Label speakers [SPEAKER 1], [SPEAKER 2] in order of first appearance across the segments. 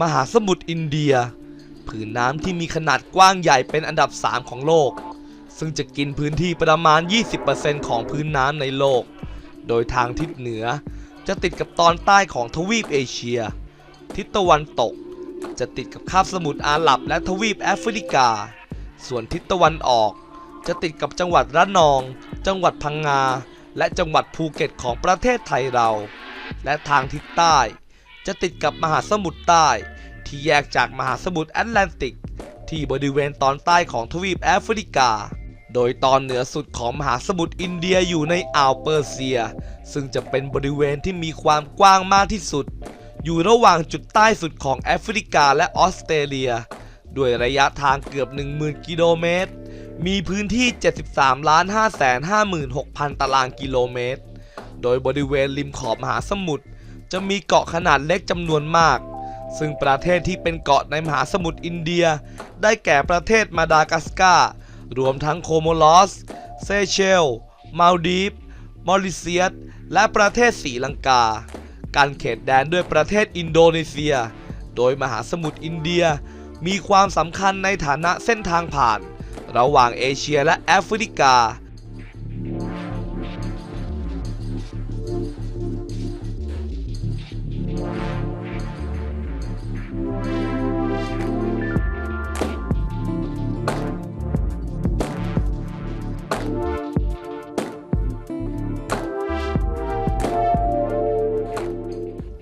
[SPEAKER 1] มหาสมุทรอินเดีย ผืนน้ำที่มีขนาดกว้างใหญ่เป็นอันดับ 3 ของโลก ซึ่งจะกินพื้นที่ประมาณ 20%ของพื้นน้ำในโลก โดยทางทิศเหนือจะติดกับตอนใต้ของทวีปเอเชีย ทิศตะวันตก จะติดกับคาบสมุทรอาหรับและทวีปแอฟริกา ส่วนทิศตะวันออก จะติดกับจังหวัดระนอง จังหวัดพังงา และจังหวัดภูเก็ตของประเทศไทยเรา และทางทิศใต้ จะติดกับมหาสมุทรใต้ ที่แยกจากมหาสมุทรแอตแลนติก ที่บริเวณตอนใต้ของทวีปแอฟริกา โดยตอนเหนือสุดของมหาสมุทรอินเดียอยู่ในอ่าวเปอร์เซีย ซึ่งจะเป็นบริเวณที่มีความกว้างมากที่สุด อยู่ระหว่างจุดใต้สุดของแอฟริกาและออสเตรเลีย ด้วยระยะทางเกือบ 10,000 กิโลเมตร มีพื้นที่ 73 ล้าน5 5 6 0 0 0 ตารางกิโลเมตร โดยบริเวณริมขอบมหาสมุทร จะมีเกาะขนาดเล็กจำนวนมาก ซึ่งประเทศที่เป็นเกาะในมหาสมุทรอินเดีย ได้แก่ประเทศมาดากัสการ์รวมทั้งโคโมลอส เซเชลมาลดีฟมอริเซียส และประเทศศรีลังกา การเขตแดนด้วยประเทศอินโดนีเซีย โดยมหาสมุทรอินเดีย มีความสำคัญในฐานะเส้นทางผ่าน ระหว่างเอเชียและแอฟริกา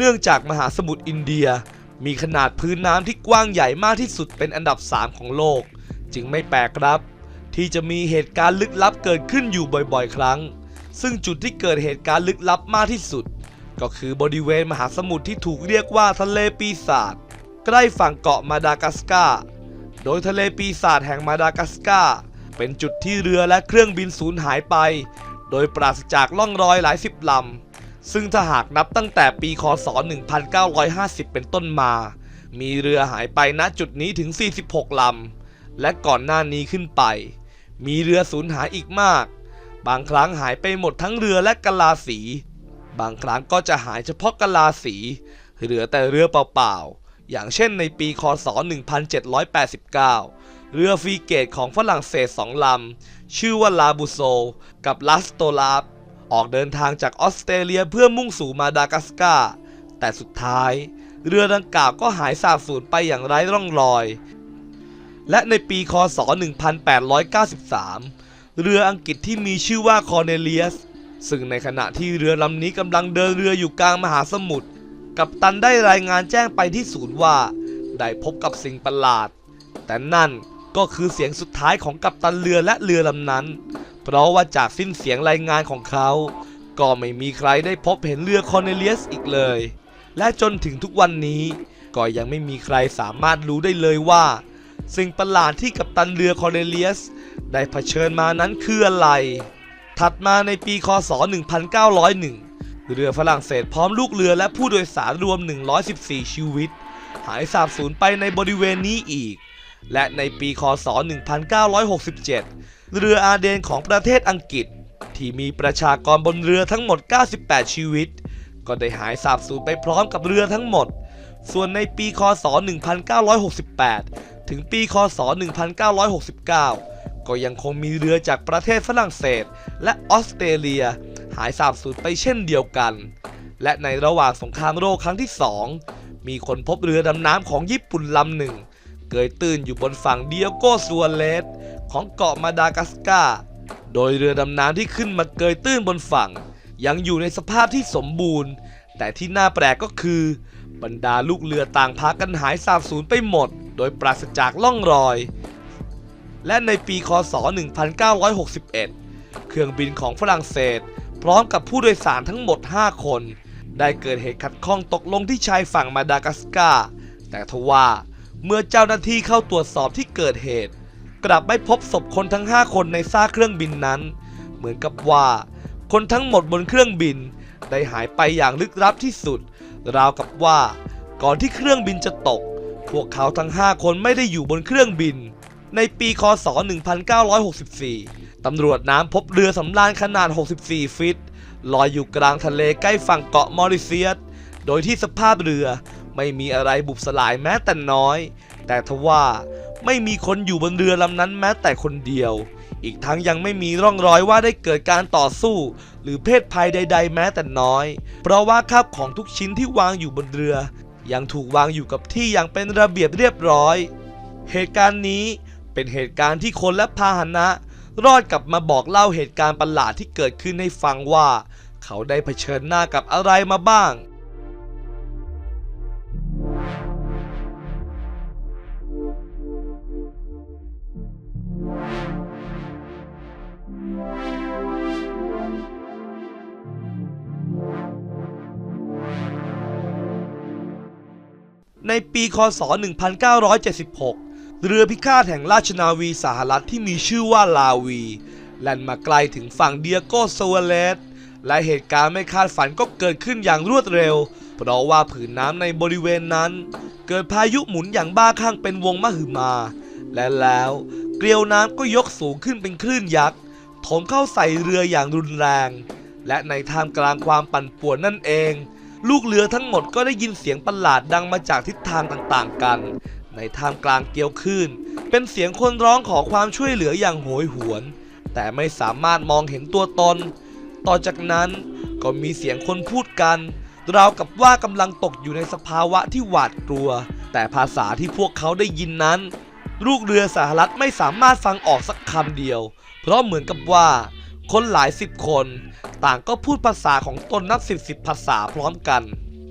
[SPEAKER 1] เนื่องจากมหาสมุทรอินเดีย มีขนาดพื้นน้ำที่กว้างใหญ่มากที่สุดเป็นอันดับ 3 ของโลก จึงไม่แปลกครับ ที่จะมีเหตุการณ์ลึกลับเกิดขึ้นอยู่บ่อยๆ ครั้ง ซึ่งจุดที่เกิดเหตุการณ์ลึกลับมากที่สุด ก็คือบริเวณมหาสมุทรที่ถูกเรียกว่าทะเลปีศาจใกล้ฝั่งเกาะมาดากัสการ์โดยทะเลปีศาจแห่งมาดากัสการ์เป็นจุดที่เรือและเครื่องบินสูญหายไป โดยปราศจากล่องรอยหลายสิบลำ ซึ่งถ้าหากนับตั้งแต่ปีคศ 1950 เป็นต้นมา มีเรือหายไปณจุดนี้ถึง 46 ลำ และก่อนหน้านี้ขึ้นไป มีเรือสูญหายอีกมาก บางครั้งหายไปหมดทั้งเรือและกะลาสี บางครั้งก็จะหายเฉพาะกะลาสี เหลือแต่เรือเปล่าๆ อย่างเช่นในปีคศ 1789 เรือฟรีเกตของฝรั่งเศสสองลำ ชื่อว่าลาบูโซ กับลัสโตลาฟ ออกเดินทางจากออสเตรเลียเพื่อมุ่งสู่มาดากัสการ์แต่สุดท้าย เรือดังกล่าวก็หายสาบสูญไปอย่างไร้ร่องรอย และในปีคศ 1893 เรืออังกฤษที่มีชื่อว่าคอร์เนเลียส ซึ่งในขณะที่เรือลำนี้กำลังเดินเรืออยู่กลางมหาสมุทรกัปตันได้รายงานแจ้งไปที่ศูนย์ว่า ได้พบกับสิ่งประหลาด แต่นั่นก็คือเสียงสุดท้ายของกัปตันเรือและเรือลำนั้น เพราะว่าจากสิ้นเสียงรายงานของเขา ก็ไม่มีใครได้พบเห็นเรือคอร์เนเลียสอีกเลย และจนถึงทุกวันนี้ ก็ยังไม่มีใครสามารถรู้ได้เลยว่า สิ่งประหลาดที่กัปตันเรือคอร์เนเลียส ได้เผชิญมานั้นคืออะไร ถัดมาในปีคศ 1901 เรือฝรั่งเศสพร้อมลูกเรือและผู้โดยสารรวม 114 ชีวิต หายสาบสูญไปในบริเวณนี้อีก และในปีคศ 1967 เรืออาเดนของประเทศอังกฤษ ที่มีประชากรบนเรือทั้งหมด 98 ชีวิต ก็ได้หายสาบสูญไปพร้อมกับเรือทั้งหมด ส่วนในปีคศ 1968 ถึงปีคศ 1969 ก็ยังคงมีเรือจากประเทศฝรั่งเศส และออสเตรเลีย หายสาบสูญไปเช่นเดียวกัน และในระหว่างสงครามโลกครั้งที่ 2 มีคนพบเรือดำน้ำของญี่ปุ่นลำหนึ่ง เกยตื้นอยู่บนฝั่งเดียโกซัวเลสของเกาะมาดากัสกาโดยเรือดำน้ำที่ขึ้นมาเกยตื้นบนฝั่ง ยังอยู่ในสภาพที่สมบูรณ์ แต่ที่น่าแปลกก็คือ บรรดาลูกเรือต่างพากันหายสาบสูญไปหมด โดยปราศจากล่องรอย และในปีคศ 1961 เครื่องบินของฝรั่งเศส พร้อมกับผู้โดยสารทั้งหมด 5 คน ได้เกิดเหตุขัดข้องตกลงที่ชายฝั่งมาดากัสการ์แต่ทว่า เมื่อเจ้าหน้าที่เข้าตรวจสอบที่เกิดเหตุ กลับไม่พบศพคนทั้ง 5 คนในซากเครื่องบินนั้น เหมือนกับว่า คนทั้งหมดบนเครื่องบิน ได้หายไปอย่างลึกลับที่สุด ราวกับว่า ก่อนที่เครื่องบินจะตก พวกเขาทั้ง 5 คนไม่ได้อยู่บนเครื่องบิน ในปีคศ 1964 ตำรวจน้ำพบเรือสำราญขนาด 64 ฟิตลอยอยู่กลางทะเลใกล้ฝั่งเกาะมอริเซียส โดยที่สภาพเรือ ไม่มีอะไรบุบสลายแม้แต่น้อย แต่ทว่าไม่มีคนอยู่บนเรือลำนั้นแม้แต่คนเดียว อีกทั้งยังไม่มีร่องรอยว่าได้เกิดการต่อสู้ หรือเพศภัยใด ๆ แม้แต่น้อย เพราะว่าข้าวของทุกชิ้นที่วางอยู่บนเรือ ยังถูกวางอยู่กับที่อย่างเป็นระเบียบเรียบร้อย เหตุการณ์นี้เป็นเหตุการณ์ที่คนและพาหนะ รอดกลับมาบอกเล่าเหตุการณ์ประหลาดที่เกิดขึ้นให้ฟังว่า เขาได้เผชิญหน้ากับอะไรมาบ้าง ปีคศ 1976 เรือพิฆาตแห่งราชนาวีสหรัฐที่มีชื่อว่าลาวี แล่นมาไกลถึงฝั่งเดียโกโซเลสและเหตุการณ์ไม่คาดฝันก็เกิดขึ้นอย่างรวดเร็ว เพราะว่าผืนน้ำในบริเวณนั้น เกิดพายุหมุนอย่างบ้าคลั่งเป็นวงมหึมา และแล้วเกลียวน้ำก็ยกสูงขึ้นเป็นคลื่นยักษ์ถมเข้าใส่เรืออย่างรุนแรง และในท่ามกลางความปั่นป่วนนั่นเอง ลูกเรือทั้งหมดก็ได้ยินเสียงประหลาดดังมาจากทิศทางต่างๆกัน ในท่ามกลางเกลียวคลื่น เป็นเสียงคนร้องขอความช่วยเหลืออย่างโหยหวน แต่ไม่สามารถมองเห็นตัวตน ต่อจากนั้นก็มีเสียงคนพูดกันราวกับว่ากำลังตกอยู่ในสภาวะที่หวาดกลัว แต่ภาษาที่พวกเขาได้ยินนั้น ลูกเรือสหรัฐไม่สามารถฟังออกสักคำเดียว เพราะเหมือนกับว่า คนหลายสิบคน ต่างก็พูดภาษาของตนนับสิบสิบภาษาพร้อมกัน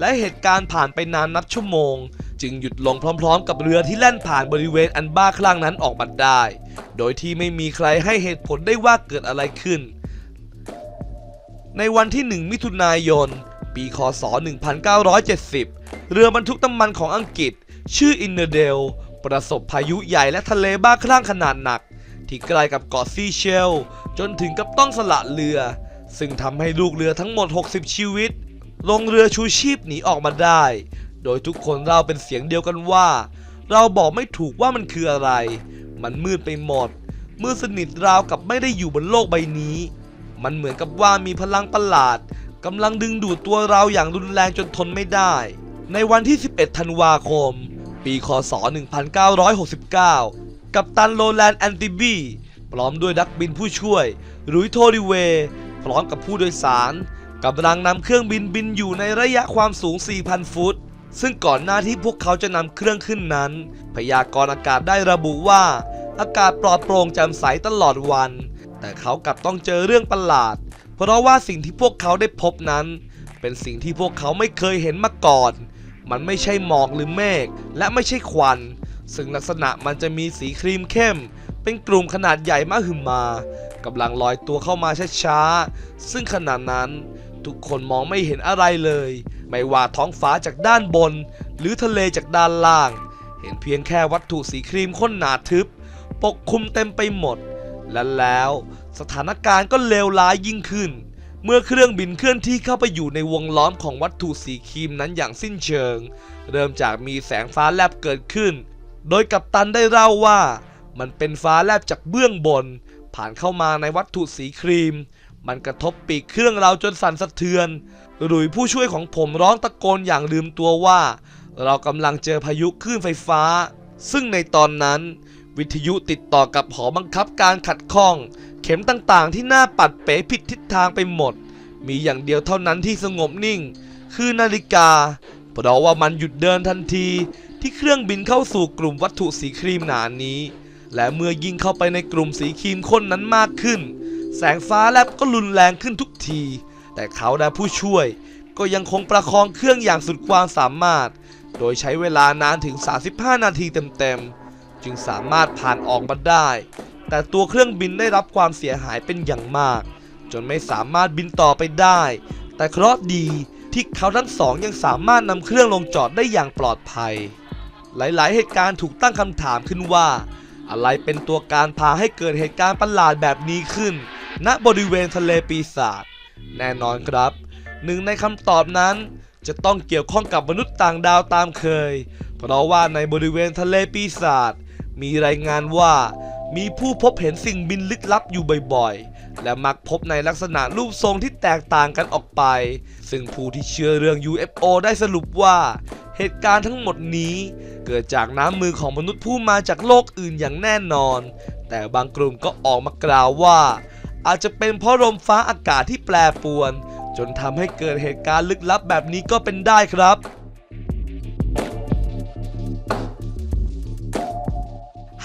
[SPEAKER 1] และเหตุการณ์ผ่านไปนานนับชั่วโมง จึงหยุดลงพร้อมๆ กับเรือที่แล่นผ่านบริเวณอันบ้าคลั่งนั้นออกมาได้ โดยที่ไม่มีใครให้เหตุผลได้ว่าเกิดอะไรขึ้น ในวันที่ 1 มิถุนายน ปีคศ 1970 เรือบรรทุกน้ำมันของอังกฤษ ชื่ออินเนเดลประสบพายุใหญ่และทะเลบ้าคลั่งขนาดหนัก ที่ใกล้กับเกาะซีเชล จนถึงกับต้องสละเรือ ซึ่งทำให้ลูกเรือทั้งหมด 60 ชีวิต ลงเรือชูชีพหนีออกมาได้ โดยทุกคนเล่าเป็นเสียงเดียวกันว่า เราบอกไม่ถูกว่ามันคืออะไร มันมืดไปหมด มืดสนิทราวกับไม่ได้อยู่บนโลกใบนี้ มันเหมือนกับว่ามีพลังประหลาดกำลังดึงดูดตัวเราอย่างรุนแรงจนทนไม่ได้ ในวันที่ 11 ธันวาคม ปี คศ 1969 กัปตันโรแลนด์แอนติบีพร้อมด้วยนักบินผู้ช่วยหรุยโทริเว พร้อมกับผู้โดยสารกำลังนำเครื่องบินบินอยู่ในระยะความสูง 4,000 ฟุต ซึ่งก่อนหน้าที่พวกเขาจะนำเครื่องขึ้นนั้น พยากรณ์อากาศได้ระบุว่า อากาศปลอดโปร่งแจ่มใสตลอดวัน แต่เขากลับต้องเจอเรื่องประหลาด เพราะว่าสิ่งที่พวกเขาได้พบนั้น เป็นสิ่งที่พวกเขาไม่เคยเห็นมาก่อน มันไม่ใช่หมอกหรือเมฆและไม่ใช่ควัน ซึ่งลักษณะมันจะมีสีครีมเข้ม เป็นกลุ่มขนาดใหญ่มากหึมมากำลังลอยตัวเข้ามาช้าๆ ซึ่งขณะนั้นทุกคนมองไม่เห็นอะไรเลย ไม่ว่าท้องฟ้าจากด้านบน หรือทะเลจากด้านล่าง เห็นเพียงแค่วัตถุสีครีมข้นหนาทึบ ปกคลุมเต็มไปหมด และแล้วสถานการณ์ก็เลวร้ายยิ่งขึ้น เมื่อเครื่องบินเคลื่อนที่เข้าไปอยู่ในวงล้อมของวัตถุสีครีมนั้นอย่างสิ้นเชิง เริ่มจากมีแสงฟ้าแลบเกิดขึ้น โดยกัปตันได้เล่าว่า มันเป็นฟ้าแลบจากเบื้องบน ผ่านเข้ามาในวัตถุสีครีม มันกระทบปีกเครื่องเราจนสั่นสะเทือน หลุยผู้ช่วยของผมร้องตะโกนอย่างลืมตัวว่า เรากำลังเจอพายุคลื่นไฟฟ้า ซึ่งในตอนนั้น วิทยุติดต่อกับหอบังคับการขัดข้อง เข็มต่างๆ ที่หน้าปัดเป๋ผิดทิศทางไปหมด มีอย่างเดียวเท่านั้นที่สงบนิ่ง คือนาฬิกาเพราะว่ามันหยุดเดินทันที ที่เครื่องบินเข้าสู่กลุ่มวัตถุสีครีมหนานนี้ และเมื่อยิ่งเข้าไปในกลุ่มสีครีมข้นนั้นมากขึ้น แสงฟ้าแลบก็รุนแรงขึ้นทุกที แต่เขาและผู้ช่วย ก็ยังคงประคองเครื่องอย่างสุดความสามารถ โดยใช้เวลานานถึง 35 นาทีเต็มๆ จึงสามารถผ่านออกมาได้ แต่ตัวเครื่องบินได้รับความเสียหายเป็นอย่างมาก จนไม่สามารถบินต่อไปได้ แต่เคราะห์ดีที่เขาทั้งสองยังสามารถนำเครื่องลงจอดได้อย่างปลอดภัย หลาย ๆ เหตุการณ์ถูกตั้งคำถามขึ้นว่า อะไรเป็นตัวการพาให้เกิดเหตุการณ์ประหลาดแบบนี้ขึ้น ณบริเวณทะเลปีศาจแน่นอนครับ หนึ่งในคำตอบนั้นจะต้องเกี่ยวข้องกับมนุษย์ต่างดาวตามเคย เพราะว่าในบริเวณทะเลปีศาจมีรายงานว่า มีผู้พบเห็นสิ่งบินลึกลับอยู่บ่อยๆ และมักพบในลักษณะรูปทรงที่แตกต่างกันออกไป ซึ่งผู้ที่เชื่อเรื่อง UFO ได้สรุปว่า เหตุการณ์ทั้งหมดนี้เกิดจากน้ำมือของมนุษย์ผู้มาจากโลกอื่นอย่างแน่นอน แต่บางกลุ่มก็ออกมากล่าวว่า อาจจะเป็นเพราะลมฟ้าอากาศที่แปรปรวน จนทำให้เกิดเหตุการณ์ลึกลับแบบนี้ก็เป็นได้ครับ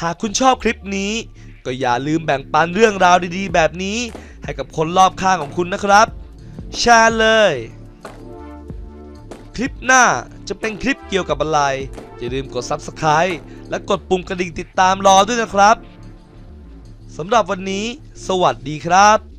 [SPEAKER 1] หากคุณชอบคลิปนี้ ก็อย่าลืมแบ่งปันเรื่องราวดีๆ แบบนี้ ให้กับคนรอบข้างของคุณนะครับ แชร์เลย คลิปหน้า จะเป็นคลิปเกี่ยวกับอะไรอย่าลืมกด Subscribe และกดปุ่มกระดิ่งติดตามรอด้วยนะครับสำหรับวันนี้ สวัสดีครับ